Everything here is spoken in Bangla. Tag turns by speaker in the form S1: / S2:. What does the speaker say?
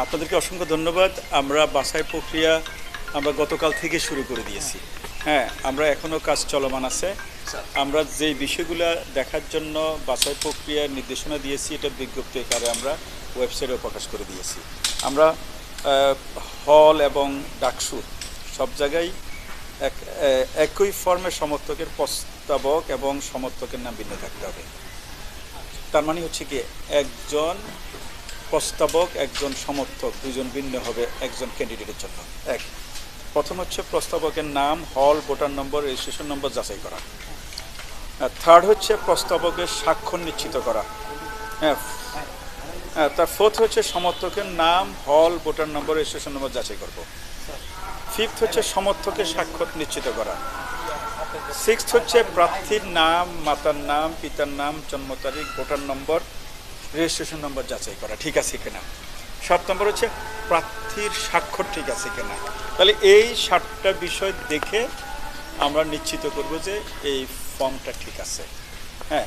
S1: আপনাদেরকে অসংখ্য ধন্যবাদ। আমরা বাছাই প্রক্রিয়া আমরা গতকাল থেকে শুরু করে দিয়েছি। হ্যাঁ আমরা এখনও কাজ চলমান আছে। আমরা যে বিষয়গুলো দেখার জন্য বাছাই প্রক্রিয়ার নির্দেশনা দিয়েছি, এটা বিজ্ঞপ্তি আকারে আমরা ওয়েবসাইটেও প্রকাশ করে দিয়েছি। আমরা হল এবং ডাকসু সব জায়গায় এক একই ফর্মের সমর্থকের প্রস্তাবক এবং সমর্থকের নাম ভিন্ন থাকতে হবে। তার মানে হচ্ছে কি, একজন প্রস্তাবক একজন সমর্থক দুজন ভিন্ন হবে একজন ক্যান্ডিডেটের জন্য। এক প্রথম হচ্ছে প্রস্তাবকের নাম হল ভোটার নম্বর রেজিস্ট্রেশন নম্বর যাচাই করা। থার্ড হচ্ছে প্রস্তাবকের স্বাক্ষর নিশ্চিত করা। হ্যাঁ হ্যাঁ, তার ফোর্থ হচ্ছে সমর্থকের নাম হল ভোটার নম্বর রেজিস্ট্রেশন নম্বর যাচাই করব। ফিফথ হচ্ছে সমর্থকের স্বাক্ষর নিশ্চিত করা। সিক্সথ হচ্ছে প্রার্থীর নাম মাতার নাম পিতার নাম জন্ম তারিখ ভোটার নম্বর রেজিস্ট্রেশন নম্বর যাচাই করা, ঠিক আছে কিনা? সাত নম্বর হচ্ছে প্রার্থীর স্বাক্ষর ঠিক আছে কিনা। তাহলে এই সাতটা বিষয় দেখে আমরা নিশ্চিত করব যে এই ফর্মটা ঠিক আছে। হ্যাঁ